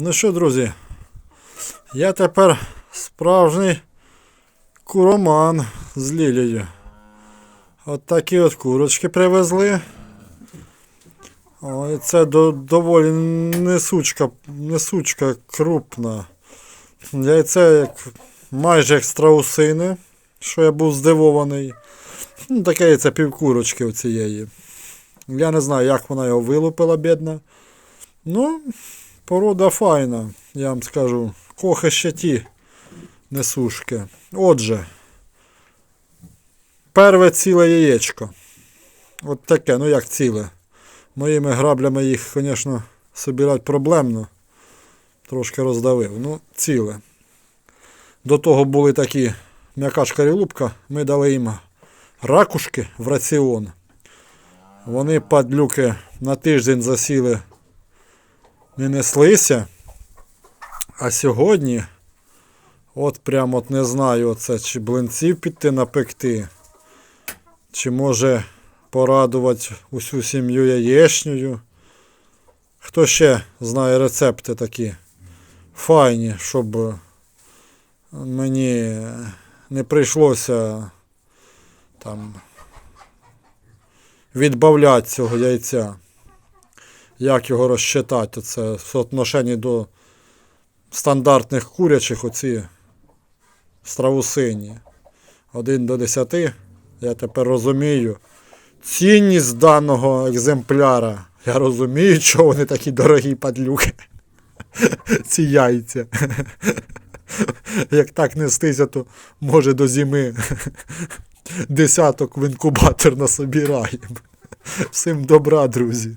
Ну що, друзі, я тепер справжній куроман з Лілією. От такі от курочки привезли. Ой, це до, доволі несучка, несучка крупна. Яйце як, майже як страусине, що я був здивований. Ну, таке яйце півкурочки у цієї. Я не знаю, як вона його вилупила, бідна. Ну, порода файна, я вам скажу. Кохи ще ті несушки. Отже, перве ціле яєчко. От таке, ну як ціле. Моїми граблями їх, звісно, собирати проблемно. Трошки роздавив. Ну, ціле. До того були такі м'яка шкарілупка, ми дали їм ракушки в раціон. Вони падлюки на тиждень засіли, не неслися. А сьогодні, от прям от не знаю, оце, чи блинців піти напекти, чи може порадувати усю сім'ю яєчнею. Хто ще знає рецепти такі файні, щоб мені не прийшлося там відбавляти цього яйця. Як його розчитати? Це в соотношенні до стандартних курячих оці страусині. 1 до 10. Я тепер розумію. Цінність даного екземпляра. Я розумію, чого вони такі дорогі падлюки. Ці яйця. Як так нестися, то може до зими десяток в інкубатор насобираємо. Всім добра, друзі.